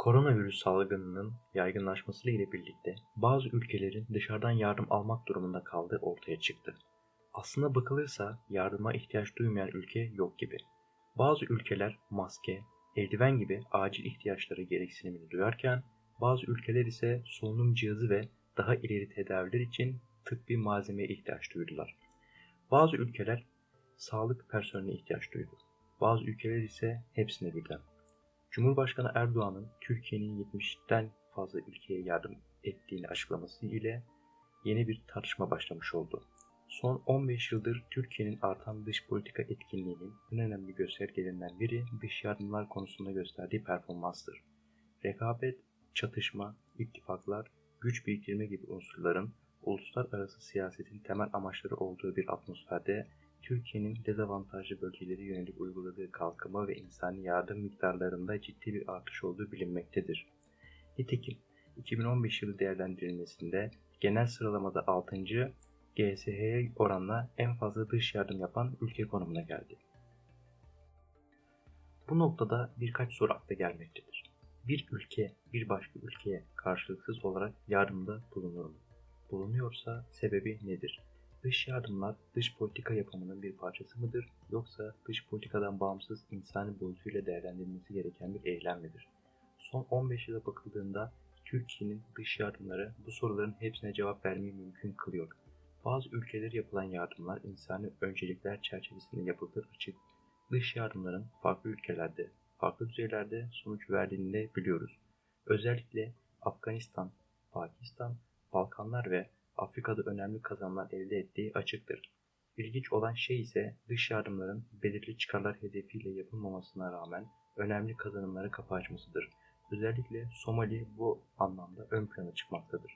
Koronavirüs salgınının yaygınlaşması ile birlikte bazı ülkelerin dışarıdan yardım almak durumunda kaldığı ortaya çıktı. Aslına bakılırsa yardıma ihtiyaç duymayan ülke yok gibi. Bazı ülkeler maske, eldiven gibi acil ihtiyaçları gereksinimini duyarken bazı ülkeler ise solunum cihazı ve daha ileri tedaviler için tıbbi malzemeye ihtiyaç duydular. Bazı ülkeler sağlık personeline ihtiyaç duydu. Bazı ülkeler ise hepsine birden. Cumhurbaşkanı Erdoğan'ın Türkiye'nin 70'ten fazla ülkeye yardım ettiğini açıklaması ile yeni bir tartışma başlamış oldu. Son 15 yıldır Türkiye'nin artan dış politika etkinliğinin en önemli göstergelerinden biri dış yardımlar konusunda gösterdiği performanstır. Rekabet, çatışma, ittifaklar, güç biriktirme gibi unsurların uluslararası siyasetin temel amaçları olduğu bir atmosferde Türkiye'nin dezavantajlı bölgelere yönelik uyguladığı kalkınma ve insani yardım miktarlarında ciddi bir artış olduğu bilinmektedir. Nitekim 2015 yılı değerlendirilmesinde genel sıralamada 6. GSH'ye oranla en fazla dış yardım yapan ülke konumuna geldi. Bu noktada birkaç soru akla gelmektedir. Bir ülke bir başka ülkeye karşılıksız olarak yardımda bulunur mu? Bulunuyorsa sebebi nedir? Dış yardımlar dış politika yapımının bir parçası mıdır yoksa dış politikadan bağımsız insani boyutuyla değerlendirilmesi gereken bir eylem midir? Son 15 yıla bakıldığında Türkiye'nin dış yardımları bu soruların hepsine cevap vermeyi mümkün kılıyor. Bazı ülkelere yapılan yardımlar insani öncelikler çerçevesinde yapıldığı açık. Dış yardımların farklı ülkelerde, farklı düzeylerde sonuç verdiğini de biliyoruz. Özellikle Afganistan, Pakistan, Balkanlar ve Afrika'da önemli kazanımlar elde ettiği açıktır. İlginç olan şey ise dış yardımların belirli çıkarlar hedefiyle yapılmamasına rağmen önemli kazanımlara kapı açmasıdır. Özellikle Somali bu anlamda ön plana çıkmaktadır.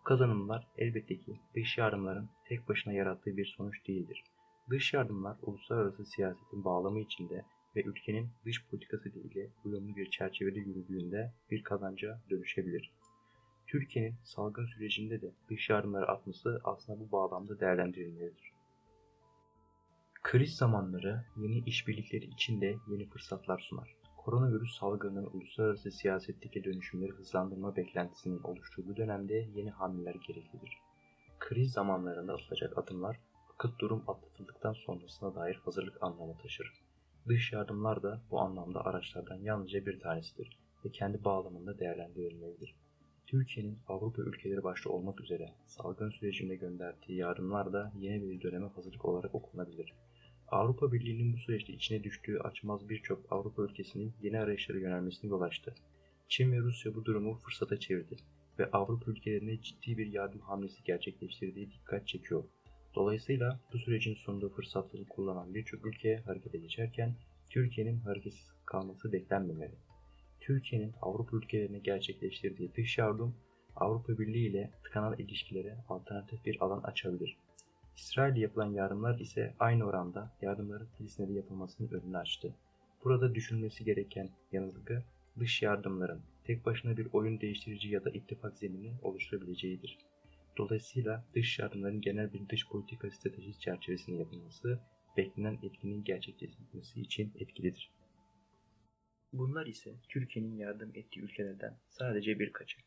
Bu kazanımlar elbette ki dış yardımların tek başına yarattığı bir sonuç değildir. Dış yardımlar uluslararası siyasetin bağlamı içinde ve ülkenin dış politikası ile uyumlu bir çerçevede yürüdüğünde bir kazanca dönüşebilir. Türkiye'nin salgın sürecinde de dış yardımları atması aslında bu bağlamda değerlendirilmelidir. Kriz zamanları yeni işbirlikleri için de yeni fırsatlar sunar. Koronavirüs salgınının uluslararası siyasetteki dönüşümleri hızlandırma beklentisinin oluştuğu bu dönemde yeni hamleler gereklidir. Kriz zamanlarında atılacak adımlar akıt durum atlatıldıktan sonrasına dair hazırlık anlamı taşır. Dış yardımlar da bu anlamda araçlardan yalnızca bir tanesidir ve kendi bağlamında değerlendirilmelidir. Türkiye'nin Avrupa ülkeleri başta olmak üzere salgın sürecinde gönderdiği yardımlar da yeni bir döneme hazırlık olarak okunabilir. Avrupa Birliği'nin bu süreçte içine düştüğü açmaz birçok Avrupa ülkesinin yeni arayışlara yönelmesine yol açtı. Çin ve Rusya bu durumu fırsata çevirdi ve Avrupa ülkelerine ciddi bir yardım hamlesi gerçekleştirdiği dikkat çekiyor. Dolayısıyla bu sürecin sonunda fırsatları kullanan birçok ülke harekete geçerken Türkiye'nin hareketsiz kalması beklenmemeli. Türkiye'nin Avrupa ülkelerine gerçekleştirdiği dış yardım Avrupa Birliği ile tıkanan ilişkilere alternatif bir alan açabilir. İsrail'e yapılan yardımlar ise aynı oranda yardımların Filistin'e de yapılmasının önünü açtı. Burada düşünülmesi gereken yanılgı dış yardımların tek başına bir oyun değiştirici ya da ittifak zemini oluşturabileceğidir. Dolayısıyla dış yardımların genel bir dış politika stratejisi çerçevesinde yapılması beklenen etkinin gerçekleştirilmesi için etkilidir. Bunlar ise Türkiye'nin yardım ettiği ülkelerden sadece birkaçı.